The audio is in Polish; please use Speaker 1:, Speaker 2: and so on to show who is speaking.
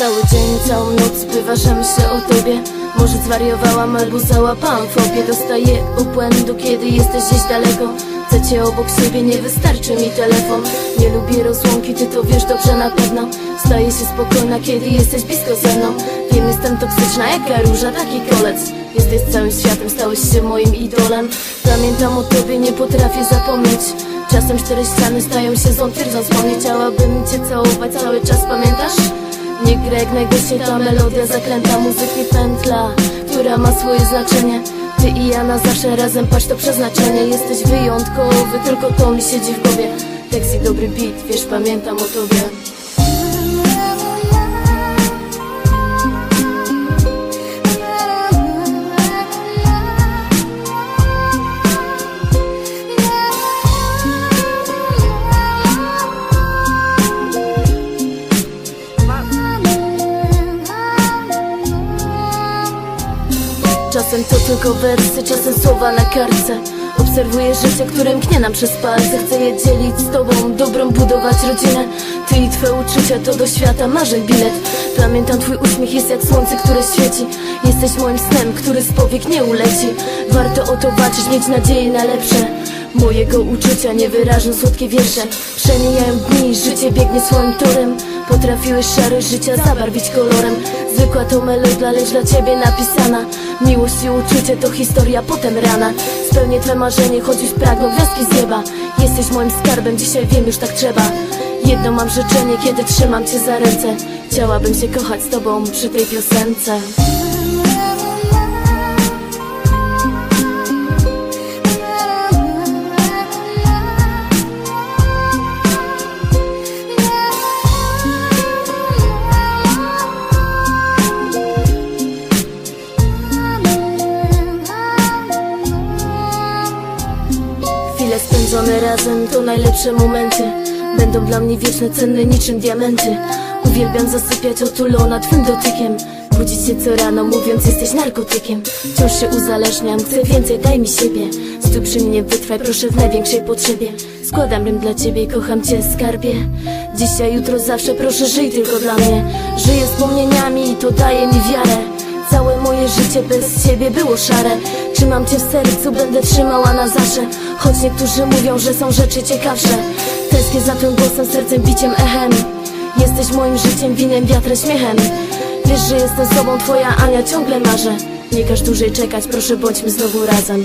Speaker 1: Cały dzień, całą noc wyważam się o tobie. Może zwariowałam albo załapałam fobię. Dostaję obłędu, kiedy jesteś gdzieś daleko. Chcę cię obok siebie, nie wystarczy mi telefon. Nie lubię rozłąki, ty to wiesz dobrze na pewno. Staję się spokojna, kiedy jesteś blisko ze mną. Wiem, jestem toksyczna jak róża, taki kolec. Jesteś całym światem, stałeś się moim idolem. Pamiętam o tobie, nie potrafię zapomnieć. Czasem cztery ściany stają się złą twierdzą wspomnieć Chciałabym cię całować cały czas, pamiętasz? Nie gra jak najgłośniej ta melodia zaklęta muzyki pętla Która ma swoje znaczenie. Ty i ja na zawsze razem, patrz to przeznaczenie. Jesteś wyjątkowy, tylko to mi siedzi w głowie. Tekst i dobry beat, wiesz pamiętam o tobie Czasem to tylko wersy, czasem słowa na kartce. Obserwuję życie, które mknie nam przez palce. Chcę je dzielić z tobą, dobrą budować rodzinę. Ty i twoje uczucia to do świata marzeń bilet. Pamiętam twój uśmiech jest jak słońce, które świeci. Jesteś moim snem, który z powiek nie uleci. Warto o to walczyć, mieć nadzieję na lepsze Mojego uczucia nie wyrażą słodkie wiersze. Przemijają dni, życie biegnie swoim torem. Potrafiłeś szarość życia zabarwić kolorem. Zwykła to melodia, lecz dla ciebie napisana. Miłość i uczucie to historia, potem rana. Spełnię twe marzenie, choć już pragną gwiazdki z nieba. Jesteś moim skarbem, dzisiaj wiem, już tak trzeba. Jedno mam życzenie, kiedy trzymam cię za ręce. Chciałabym się kochać z tobą przy tej piosence spędzone razem to najlepsze momenty. Będą dla mnie wieczne, cenne niczym diamenty. Uwielbiam zasypiać otulona twym dotykiem. Budzić się co rano mówiąc jesteś narkotykiem. Wciąż się uzależniam, chcę więcej, daj mi siebie. Stój przy mnie, wytrwaj proszę w największej potrzebie. Składam rym dla ciebie, kocham cię skarbie. Dzisiaj, jutro, zawsze proszę żyj tylko dla mnie. Żyję wspomnieniami i to daje mi wiarę życie bez ciebie było szare. Trzymam cię w sercu, będę trzymała na zawsze. Choć niektórzy mówią, że są rzeczy ciekawsze. Tęsknię za tym głosem, sercem, biciem, echem. Jesteś moim życiem, winem, wiatrem, śmiechem. Wiesz, że jestem sobą, twoja Ania, ciągle marzę. Nie każ dłużej czekać, proszę bądźmy znowu razem